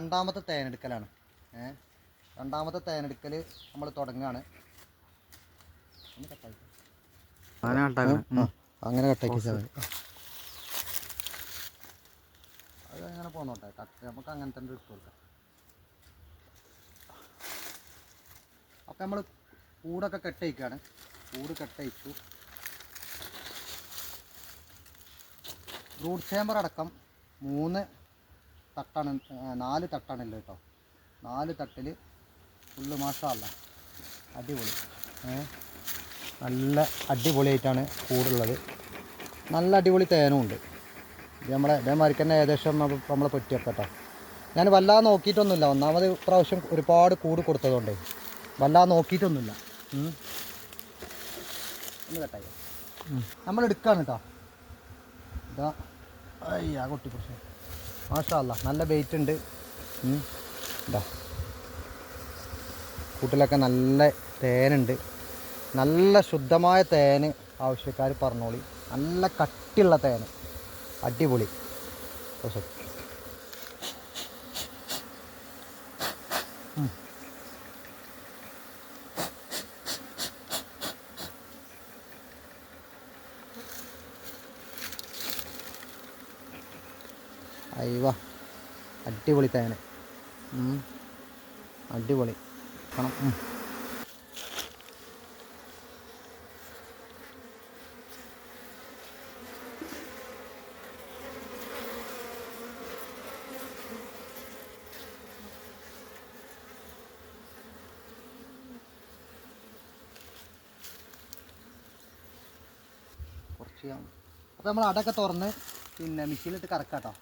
രണ്ടാമത്തെ തേനെടുക്കലാണ്. ഏ രണ്ടാമത്തെ തേനെടുക്കൽ നമ്മൾ തുടങ്ങുകയാണ് അങ്ങനെ കട്ടാക്കി സാർ അത് അങ്ങനെ പോന്നോട്ടെ. കട്ട് നമുക്ക് അങ്ങനെ തന്നെ ഇട്ട് കൊടുക്കാം. അപ്പം നമ്മൾ കൂടൊക്കെ കെട്ടയക്കാണ് കൂട് കെട്ടയച്ചു റൂട്ട് ചേമ്പർ അടക്കം മൂന്ന് തട്ടാണ് നാല് തട്ടാണല്ലോ കേട്ടോ. നാല് തട്ടിൽ ഫുള്ള് മാഷല്ല അടിപൊളി. നല്ല അടിപൊളിയായിട്ടാണ് കൂടുള്ളത്. നല്ല അടിപൊളി തേനും ഉണ്ട് ഇത് നമ്മളെ ഇതേമാതിരിക്ക് തന്നെ ഏകദേശം നമ്മൾ പെട്ടിയൊക്കെ കേട്ടോ ഞാൻ വല്ലാതെ നോക്കിയിട്ടൊന്നുമില്ല. ഒന്നാമത് പ്രാവശ്യം ഒരുപാട് കൂട് കൊടുത്തതുകൊണ്ടേ വല്ലാതെ നോക്കിയിട്ടൊന്നുമില്ല. ഒന്ന് കട്ടായി. നമ്മൾ എടുക്കാണ് കേട്ടോ. ഇതാ. അയ്യാ കൊട്ടി പ്രശ്നം മാഷല്ല നല്ല വെയിറ്റ് ഉണ്ട്. ഇതാ. കൂട്ടിലൊക്കെ നല്ല തേനുണ്ട് നല്ല ശുദ്ധമായ തേന് ആവശ്യക്കാർ പറഞ്ഞോളി. നല്ല കട്ടിയുള്ള തേന്. അടിപൊളി. പക്ഷേ അയ്യവ അടിപൊളി തേനെ അടിപൊളി. കുറച്ച് അപ്പോൾ നമ്മൾ അടക്ക തുറന്ന് പിന്നെ മെഷീനിലിട്ട് കറക്കാട്ടോ.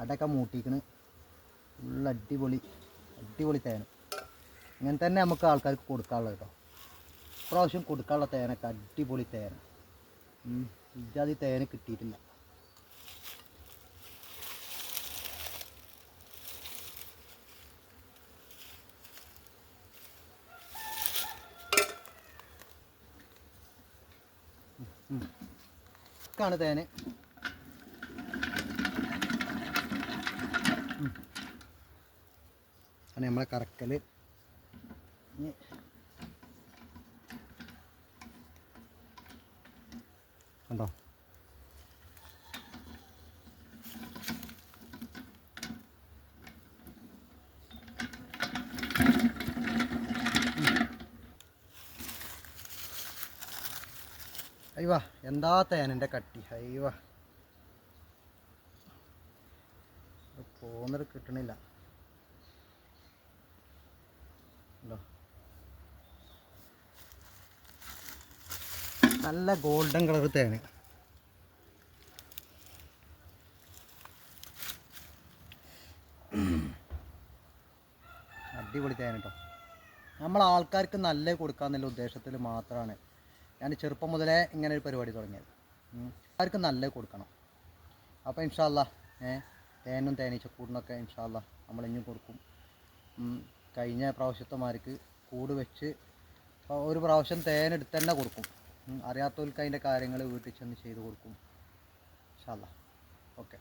അടയൊക്കെ മൂട്ടിക്കണ്. ഫുൾ അടിപൊളി അടിപൊളി തേൻ ഇങ്ങനെ തന്നെ നമുക്ക് ആൾക്കാർക്ക് കൊടുക്കാനുള്ളത് കേട്ടോ പ്രാവശ്യം കൊടുക്കാനുള്ള തേനൊക്കെ അടിപൊളി തേൻ ഇജാതി തേന കിട്ടിയിട്ടില്ല. ാണ് തേന്. ആണ് നമ്മളെ കറക്കൽ കണ്ടോ? അയ്യോ എന്താ തേനന്റെ കട്ടി? അയ്യോ. പോന്നിട്ട് കിട്ടണില്ല ഉണ്ടോ നല്ല ഗോൾഡൻ കളർ തേന്. അടിപൊളി തേൻ കേട്ടോ. നമ്മൾ ആൾക്കാർക്ക് നല്ല കൊടുക്കാന്നുള്ള ഉദ്ദേശത്തിൽ മാത്രമാണ് ഞാൻ ചെറുപ്പം മുതലേ ഇങ്ങനെ ഒരു പരിപാടി തുടങ്ങിയത്. ആൾക്കാർക്ക് നല്ല കൊടുക്കണം. അപ്പോൾ ഇൻഷാല്ല ഏ തേനും തേനീച്ചക്കൂടിനൊക്കെ ഇൻഷാല്ല നമ്മൾ ഇനിയും കൊടുക്കും. കഴിഞ്ഞ പ്രാവശ്യത്തെമാർക്ക് കൂട് വെച്ച് ഒരു പ്രാവശ്യം തേനെടുത്ത് തന്നെ കൊടുക്കും. അറിയാത്തവർക്ക് അതിന്റെ കാര്യങ്ങൾ വീട്ടിൽ ചെന്ന് ചെയ്ത് കൊടുക്കും. ഇൻഷാല്ല ഓക്കെ.